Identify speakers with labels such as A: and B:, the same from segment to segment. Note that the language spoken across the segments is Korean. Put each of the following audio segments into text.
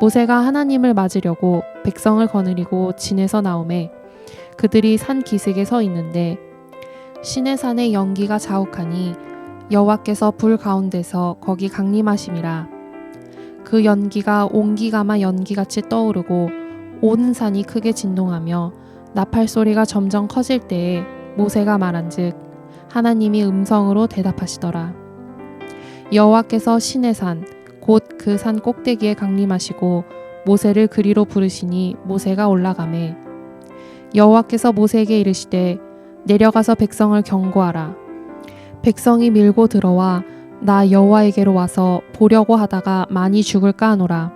A: 모세가 하나님을 맞으려고 백성을 거느리고 진에서 나오매 그들이 산 기슭에 서 있는데 신의 산에 연기가 자욱하니 여호와께서 불 가운데서 거기 강림하심이라 그 연기가 옹기가마 연기같이 떠오르고 온 산이 크게 진동하며 나팔 소리가 점점 커질 때에 모세가 말한즉 하나님이 음성으로 대답하시더라. 여호와께서 신의 산 곧 그 산 꼭대기에 강림하시고 모세를 그리로 부르시니 모세가 올라가매 여호와께서 모세에게 이르시되 내려가서 백성을 경고하라. 백성이 밀고 들어와 나 여호와에게로 와서 보려고 하다가 많이 죽을까 하노라.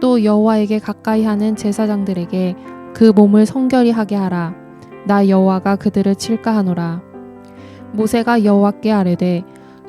A: 또 여호와에게 가까이 하는 제사장들에게 그 몸을 성결히 하게 하라. 나 여호와가 그들을 칠까 하노라. 모세가 여호와께 아뢰되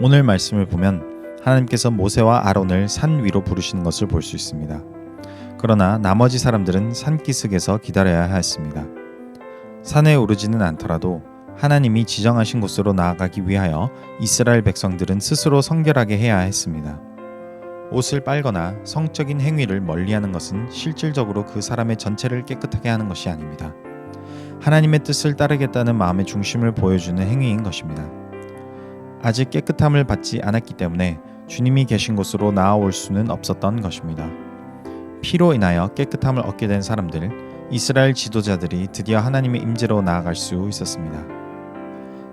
B: 오늘 말씀을 보면 하나님께서 모세와 아론을 산 위로 부르시는 것을 볼 수 있습니다. 그러나 나머지 사람들은 산기슭에서 기다려야 하였습니다. 산에 오르지는 않더라도 하나님이 지정하신 곳으로 나아가기 위하여 이스라엘 백성들은 스스로 성결하게 해야 했습니다. 옷을 빨거나 성적인 행위를 멀리하는 것은 실질적으로 그 사람의 전체를 깨끗하게 하는 것이 아닙니다. 하나님의 뜻을 따르겠다는 마음의 중심을 보여주는 행위인 것입니다. 아직 깨끗함을 받지 않았기 때문에 주님이 계신 곳으로 나아올 수는 없었던 것입니다. 피로 인하여 깨끗함을 얻게 된 사람들, 이스라엘 지도자들이 드디어 하나님의 임재로 나아갈 수 있었습니다.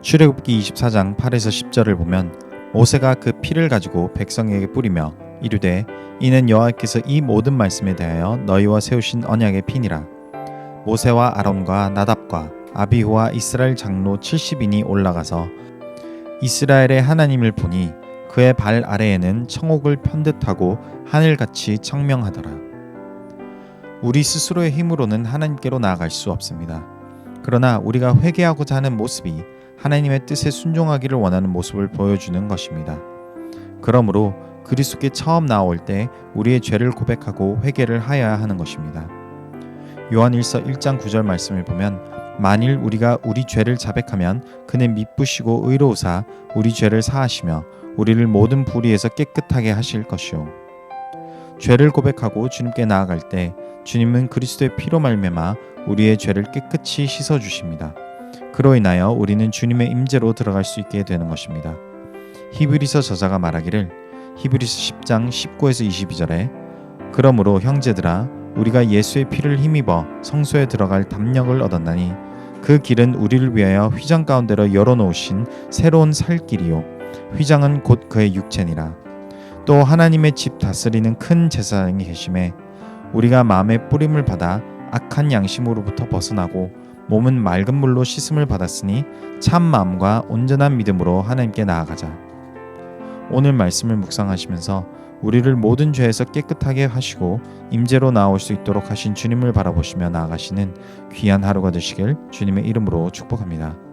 B: 출애굽기 24장 8에서 10절을 보면 모세가 그 피를 가지고 백성에게 뿌리며 이르되 이는 여호와께서 이 모든 말씀에 대하여 너희와 세우신 언약의 피니라. 모세와 아론과 나답과 아비후와 이스라엘 장로 70인이 올라가서 이스라엘의 하나님을 보니 그의 발 아래에는 청옥을 편듯하고 하늘같이 청명하더라. 우리 스스로의 힘으로는 하나님께로 나아갈 수 없습니다. 그러나 우리가 회개하고자 하는 모습이 하나님의 뜻에 순종하기를 원하는 모습을 보여주는 것입니다. 그러므로 그리스도께 처음 나올 때 우리의 죄를 고백하고 회개를 하여야 하는 것입니다. 요한일서 1장 9절 말씀을 보면 만일 우리가 우리 죄를 자백하면 그는 미쁘시고 의로우사 우리 죄를 사하시며 우리를 모든 불의에서 깨끗하게 하실 것이요 죄를 고백하고 주님께 나아갈 때 주님은 그리스도의 피로 말미암아 우리의 죄를 깨끗이 씻어 주십니다. 그로 인하여 우리는 주님의 임재로 들어갈 수 있게 되는 것입니다. 히브리서 저자가 말하기를 히브리서 10장 19에서 22절에 그러므로 형제들아 우리가 예수의 피를 힘입어 성소에 들어갈 담력을 얻었나니 그 길은 우리를 위하여 휘장 가운데로 열어놓으신 새로운 살 길이요. 휘장은 곧 그의 육체니라. 또 하나님의 집 다스리는 큰 제사장이 계심에 우리가 마음의 뿌림을 받아 악한 양심으로부터 벗어나고 몸은 맑은 물로 씻음을 받았으니 참 마음과 온전한 믿음으로 하나님께 나아가자. 오늘 말씀을 묵상하시면서 우리를 모든 죄에서 깨끗하게 하시고 임재로 나올 수 있도록 하신 주님을 바라보시며 나아가시는 귀한 하루가 되시길 주님의 이름으로 축복합니다.